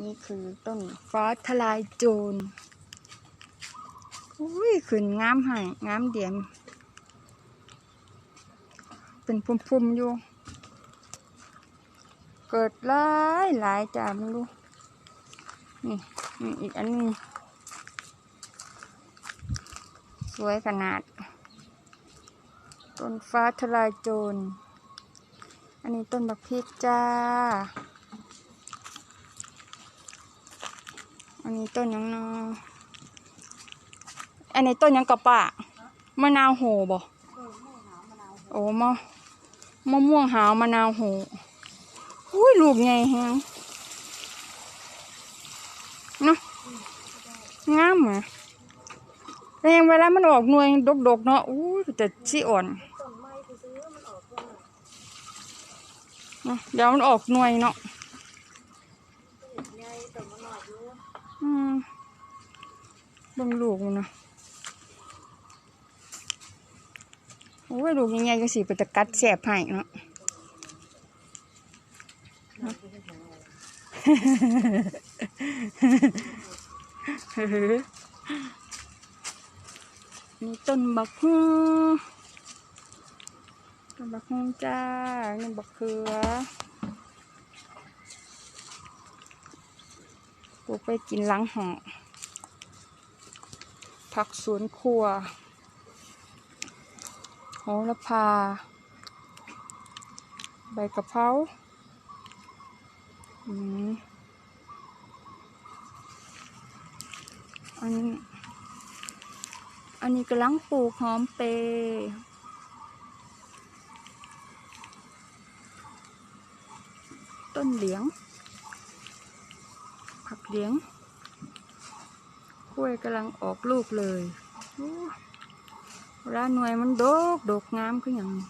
นี่คือต้นฟ้าทลายโจรอุ้ยขึ้นงามให้งามเดียม เป็นพุ่มๆอยู่ เกิดหลายหลายจ้ามึงดู นี่นี่อีกอันนึงสวยขนาด ต้นฟ้าทลายโจร อันนี้ต้นบักพริกจ้า อันนี้ต้นยังนออันนี้ต้นยังกระปะมะนาวโหบ่โอ้มะมะม่วงหาวมะนาวโหอุ้ยลูกใหญ่แฮงเนาะงามอะแต่ยังเวลามันออกหน่วยดกๆเนาะอู้ยแต่สีอ่อ่อนเนาะเดี๋ยวมันออกหน่วยเนาะ ใหญ่ต้นมันหน่อยอยู่ อืมบิ่งลูกมันนะโอ้ยลูกยังไงก็สิไปตะกัดแสบให้เนาะนี่ต้นบักฮุ้ต้นบักฮุ้จ้านี่บักเขือ ปลูกไปกินล้างหอผักสวนครัวโหระพา ใบกะเพราอันนี้อันนี้กำลังปลูกหอมเปร์ต้นเหลียง ผักเลียงกล้วยกำลังออกลูกเลยร้านหน่วยมันโดกโดกงามขึ้นอย่างนี้